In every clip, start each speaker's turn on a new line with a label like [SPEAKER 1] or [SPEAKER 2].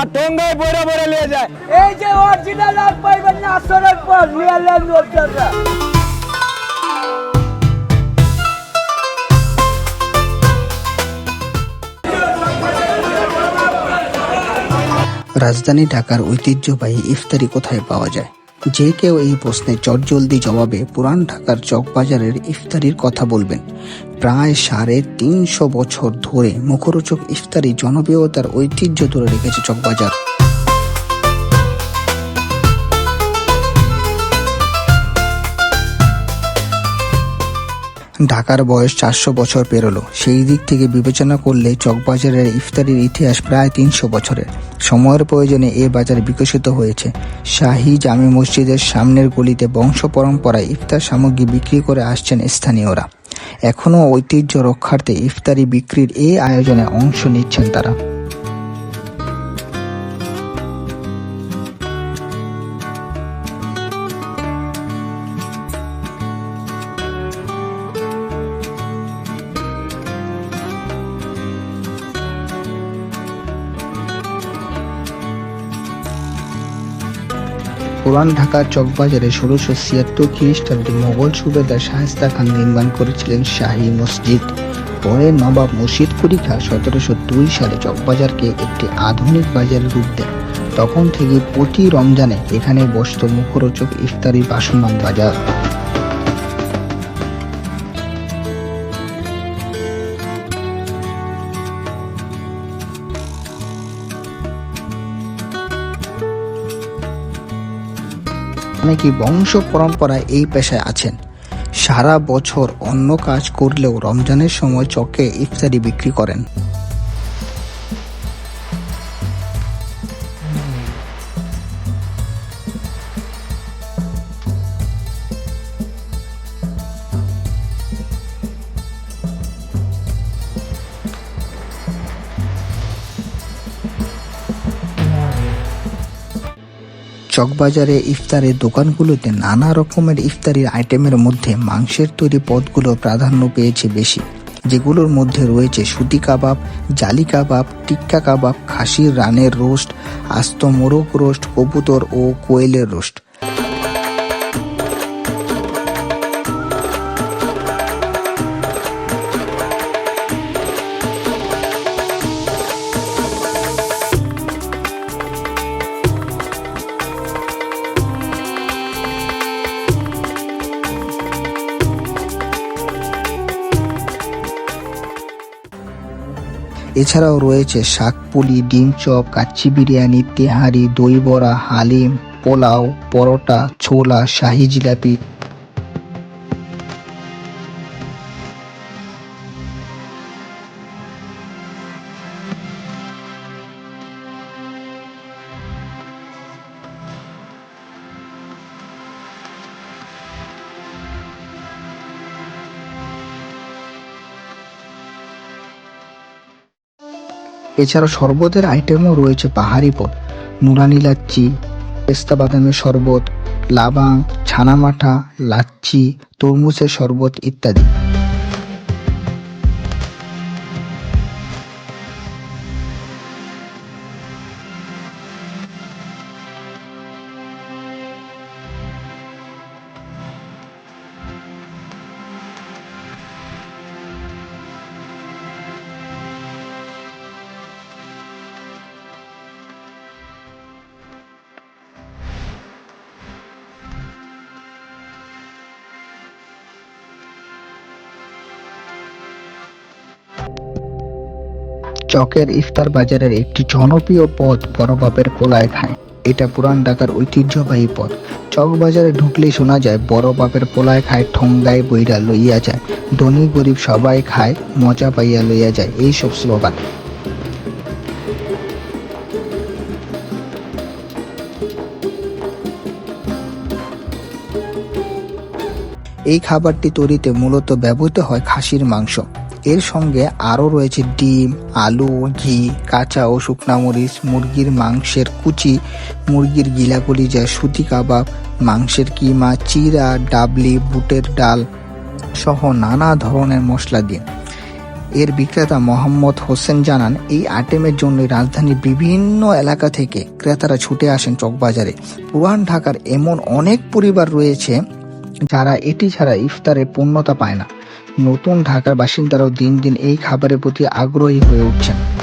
[SPEAKER 1] আর টঙ্গায় বড় বড় নিয়ে যায়।
[SPEAKER 2] এই যে অরিজিনাল আর পাইবেন না আসরের পর রিয়েল ল্যান্ড
[SPEAKER 3] রাজধানী ঢাকার ঐতিহ্যবাহী ইফতারি কোথায় পাওয়া যায়? যে কেউ এই প্রশ্নে চটজলদি জবাবে পুরান ঢাকার চকবাজারের ইফতারির কথা বলবেন। প্রায় সাড়ে তিনশো বছর ধরে মুখরোচক ইফতারি জনপ্রিয়তার ঐতিহ্য ধরে রেখেছে চকবাজার। ঢাকার বয়স চারশো বছর পেরোলো। সেই দিক থেকে বিবেচনা করলে চকবাজারের ইফতারির ইতিহাস প্রায় তিনশো বছরের। সময়ের প্রয়োজনে এ বাজার বিকশিত হয়েছে। শাহী জামি মসজিদের সামনের গলিতে বংশ পরম্পরায় ইফতার সামগ্রী বিক্রি করে আসছেন স্থানীয়রা। এখনও ঐতিহ্য রক্ষার্থে ইফতারি বিক্রির এই আয়োজনে অংশ নিচ্ছেন তারা। পুরান ঢাকার চকবাজারে ষোলোশো ছিয়াত্তর খ্রিস্টাব্দে মোগল সুবেদার শাহেস্তা খান নির্মাণ করেছিলেন শাহী মসজিদ। পরে নবাব মুর্শিদ কুলি খাঁ সতেরোশো দুই সালে চকবাজারকে একটি আধুনিক বাজারের রূপ দেন। তখন থেকে প্রতি রমজানে এখানে বসত মুখরোচক, ইফতারি বাসমান বাজার। অনেকেই বংশ পরম্পরায় এই পেশায় আছেন? সারা বছর অন্য কাজ করলেও রমজানের সময় চকে ইফতারি বিক্রি করেন। চকবাজারে ইফতারের দোকানগুলোতে নানা রকমের ইফতারির আইটেমের মধ্যে মাংসের তৈরি পদগুলো প্রাধান্য পেয়েছে বেশি, যেগুলোর মধ্যে রয়েছে সুতি কাবাব, জালি কাবাব, টিক্কা কাবাব, খাসির রানের রোস্ট, আস্ত মোরগ রোস্ট, কবুতর ও কোয়েলের রোস্ট। এছাড়াও রয়েছে শাকপুলি, ডিম চপ, কাচ্চি বিরিয়ানি, তেহারি, দই বড়া, হালিম, পোলাও, পরোটা, ছোলা, শাহি জিলাপি এছাড়াও শরবতের আইটেমও রয়েছে পাহাড়ি পদ। নুরানি লাচ্চি পেস্তা বাদামের শরবত, লাবাং ছানামাঠা লাচ্ছি, তরমুজের শরবত ইত্যাদি। চকের ইফতার বাজারের একটি জনপ্রিয় পদ বড় বাপের কোলায় খায়। এটা পুরান ঢাকার ঐতিহ্যবাহী পদ চক বাজারে ঢুকলেই শোনা যায়, বড় বাপের পোলায় খায়, ঠোঙ্গায় বইরা লইয়া যায়। ধনী গরিব সবাই খায়, মজা পাইয়া লইয়া যায়, এইসব স্লোগান। এই খাবারটি তৈরিতে মূলত ব্যবহৃত হয় খাসির মাংস। এর সঙ্গে আরও রয়েছে ডিম, আলু, ঘি, কাঁচা ও শুকনা মরিচ, মুরগির মাংসের কুচি, মুরগির গিলা যা সুতি কাবাব, মাংসের কিমা, চিরা, ডাবলি, বুটের ডাল সহ নানা ধরনের মশলা দিয়ে। এর বিক্রেতা মোহাম্মদ হোসেন জানান, এই আইটেমের জন্য রাজধানীর বিভিন্ন এলাকা থেকে ক্রেতারা ছুটে আসেন চকবাজারে। পুরান ঢাকার এমন অনেক পরিবার রয়েছে যারা এটি ছাড়া ইফতারে পূর্ণতা পায় না। নতুন ঢাকার বাসিন্দারাও দিন দিন এই খাবারের প্রতি আগ্রহী হয়ে উঠছেন।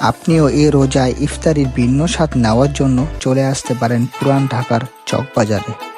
[SPEAKER 3] আপনিও এ রোজায় ইফতারির ভিন্ন স্বাদ নেওয়ার জন্য চলে আসতে পারেন পুরান ঢাকার চকবাজারে।